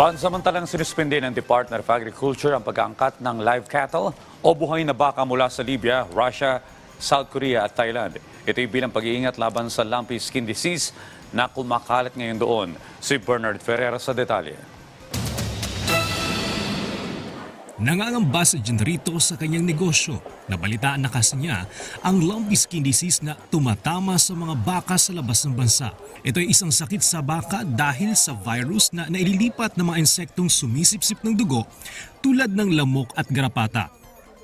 Pansamantalang sinuspende ng Department of Agriculture ang pag-aangkat ng live cattle o buhay na baka mula sa Libya, Russia, South Korea at Thailand. Ito'y bilang pag-iingat laban sa lumpy skin disease na kumakalat ngayon doon. Si Bernard Ferreira sa detalye. Nangangamba si Genrito sa kanyang negosyo. Nabalitaan na kasi niya ang lumpy skin disease na tumatama sa mga baka sa labas ng bansa. Ito ay isang sakit sa baka dahil sa virus na naililipat ng mga insektong sumisipsip ng dugo tulad ng lamok at garapata.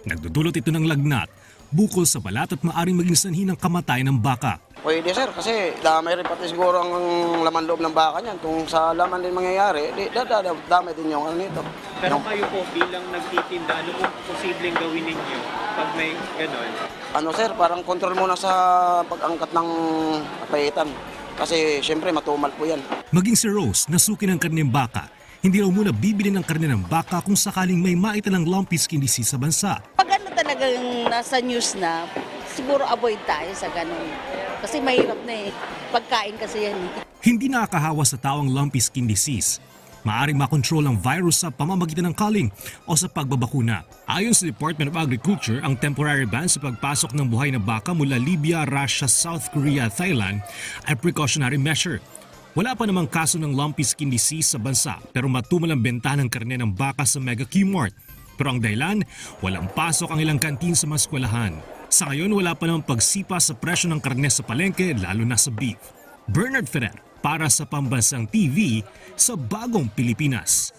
Nagdudulot ito ng lagnat, bukol sa balat at maaring maging sanhi ng kamatayan ng baka. Pwede sir, kasi damay rin pati siguro ang laman loob ng baka niyan. Kung sa laman din mangyayari, di, da, da, da, damay din yung ano nito. Pero Yung- kayo po bilang nagtitinda, ano po posibleng gawin ninyo pag may ganon? ano sir, parang control muna sa pag-angkat ng kapayitan. Kasi syempre matumal po yan. Maging si Rose, nasuki ng karne ng baka, hindi raw muna bibili ng karne ng baka kung sakaling may maitalang lumpy skin disease sa bansa. Pag ano talagang nasa news na, siguro avoid tayo sa ganun. Kasi mahirap na eh. Pagkain kasi yan eh. Hindi nakakahawa sa tao ang lumpy skin disease. Maaring makontrol ang virus sa pamamagitan ng culling o sa pagbabakuna. Ayon sa Department of Agriculture, ang temporary ban sa pagpasok ng buhay na baka mula Libya, Russia, South Korea at Thailand ay precautionary measure. Wala pa namang kaso ng lumpy skin disease sa bansa pero matumal ang bentahan ng karne ng baka sa Mega Q-Mart. Pero ang dahilan, walang pasok ang ilang kantin sa mga eskwelahan. Sa ngayon, wala pa namang pagsipa sa presyo ng karne sa palengke lalo na sa beef. Bernard Ferrer para sa Pambansang TV sa Bagong Pilipinas.